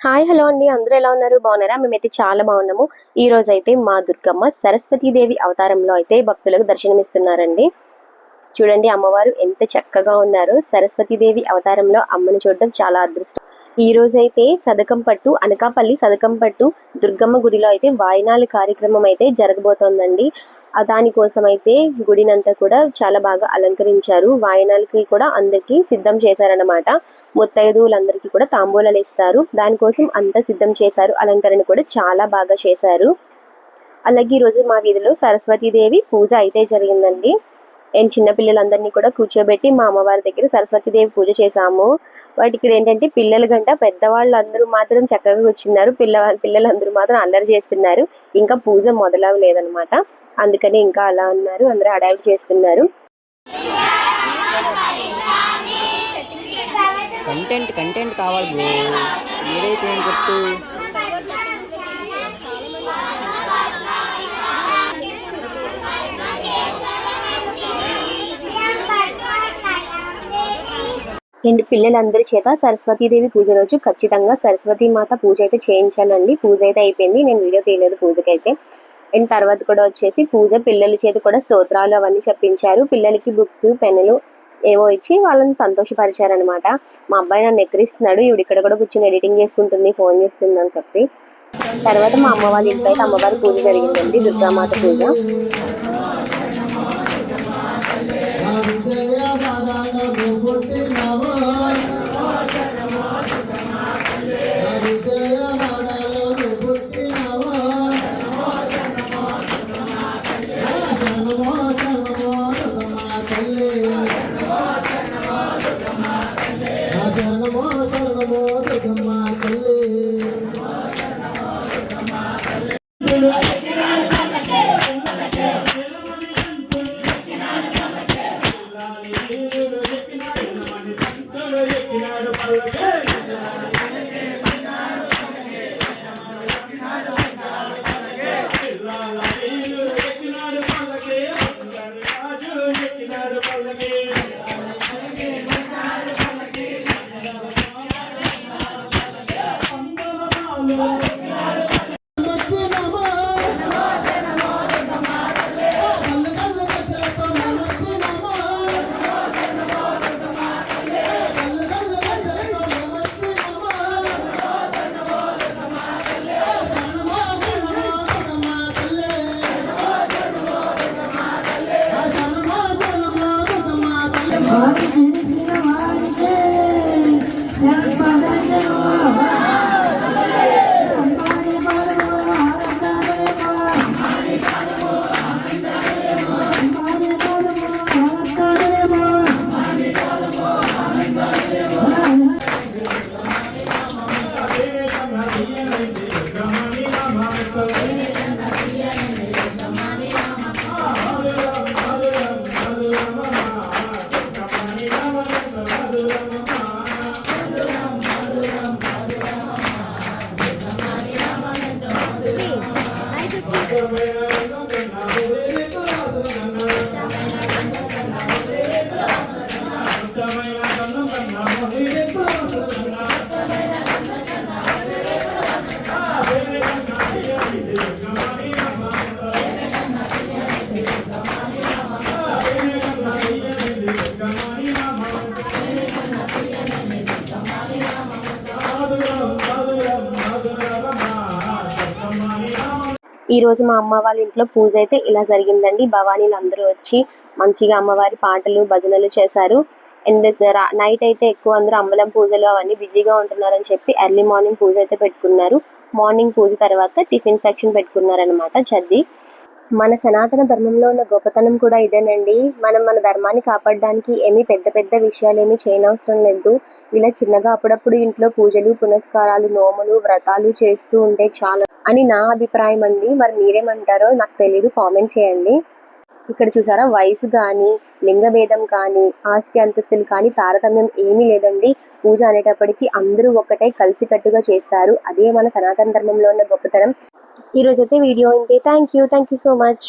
Hi hello అండి. అందరూ ఎలా ఉన్నారు? బాగున్నారా? మేమైతే చాలా బాగున్నాము. ఈ రోజు అయితే మా దుర్గమ్మ సరస్వతీదేవి అవతారంలో అయితే భక్తులకు దర్శనమిస్తున్నారండి. చూడండి అమ్మవారు ఎంత చక్కగా ఉన్నారు. సరస్వతీదేవి అవతారంలో అమ్మను చూడడం చాలా అదృష్టం. ఈ రోజు అయితే సదకం పట్టు అనకాపల్లి సదకం పట్టు దుర్గమ్మ గుడిలో అయితే వాయినాలు కార్యక్రమం అయితే జరగబోతోందండి. దానికోసమైతే దానికోసం అయితే గుడినంతా కూడా చాలా బాగా అలంకరించారు. వాయనాలకి కూడా అందరికీ సిద్ధం చేశారనమాట ముత్తైదువులందరికీ కూడా తాంబూలాలు ఇస్తారు. దానికోసం అంతా సిద్ధం చేశారు. అలంకరణ కూడా చాలా బాగా చేశారు. అలాగే ఈరోజు మా వీధిలో సరస్వతీదేవి పూజ అయితే జరిగిందండి. నేను చిన్నపిల్లలందరినీ కూడా కూర్చోబెట్టి మా అమ్మవారి దగ్గర సరస్వతీదేవి పూజ చేశాము. వాటికి ఏంటంటే పిల్లలు గంట పెద్దవాళ్ళు అందరూ మాత్రం చక్కగా కూర్చున్నారు. పిల్ల పిల్లలందరూ మాత్రం అల్లరి చేస్తున్నారు. ఇంకా పూజ మొదలవలేదనమాట అందుకని ఇంకా అలా ఉన్నారు. అందరూ అడాప్ట్ చేస్తున్నారు. కంటెంట్ కంటెంట్ కావాలి బ్రో. ఏదైతే ఏం రెండు పిల్లలందరి చేత సరస్వతీదేవి పూజ రోజు ఖచ్చితంగా సరస్వతీ మాత పూజ అయితే చేయించాలండి. పూజ అయితే అయిపోయింది. నేను వీడియో తీయలేదు పూజకైతే. అండ్ తర్వాత కూడా వచ్చేసి పూజ పిల్లల చేత కూడా స్తోత్రాలు అవన్నీ చెప్పించారు. పిల్లలకి బుక్స్ పెన్నులు ఏవో ఇచ్చి వాళ్ళని సంతోషపరిచారనమాట మా అబ్బాయి నన్ను ఎక్కిరిస్తున్నాడు. ఇవిడ ఇక్కడ కూడా కూర్చొని ఎడిటింగ్ చేసుకుంటుంది ఫోన్ చేస్తుంది అని చెప్పి. తర్వాత మా అమ్మ వాళ్ళ ఇంట్లో అయితే అమ్మవారి పూజ జరిగిందండి. దుర్గామాత పూజ. মুকুট নমা ఈ రోజు మా అమ్మ వాళ్ళ ఇంట్లో పూజ అయితే ఇలా జరిగిందండి. భవానీలు అందరూ వచ్చి మంచిగా అమ్మవారి పాటలు భజనలు చేశారు. అండ్ నైట్ అయితే ఎక్కువ అందరూ అమ్మలం పూజలు అవన్నీ బిజీగా ఉంటున్నారని చెప్పి ఎర్లీ మార్నింగ్ పూజ అయితే పెట్టుకున్నారు. మార్నింగ్ పూజ తర్వాత టిఫిన్ సెక్షన్ పెట్టుకున్నారనమాట చద్ది. మన సనాతన ధర్మంలో ఉన్న గొప్పతనం కూడా ఇదేనండి. మనం మన ధర్మాన్ని కాపాడడానికి ఏమీ పెద్ద పెద్ద విషయాలేమీ చేయనవసరం లేదు. ఇలా చిన్నగా అప్పుడప్పుడు ఇంట్లో పూజలు పునస్కారాలు నోములు వ్రతాలు చేస్తూ ఉంటే చాలు అని నా అభిప్రాయం అండి. మరి మీరేమంటారో నాకు తెలియదు కామెంట్ చేయండి. ఇక్కడ చూసారా? వయసు కానీ లింగభేదం కానీ ఆస్తి అంతస్తులు కానీ తారతమ్యం ఏమీ లేదండి. పూజ అనేటప్పటికీ అందరూ ఒక్కటే కలిసికట్టుగా చేస్తారు. అదే మన సనాతన ధర్మంలో ఉన్న గొప్పతనం. ఈ వీడియో ఉంది. Thank you thank you so much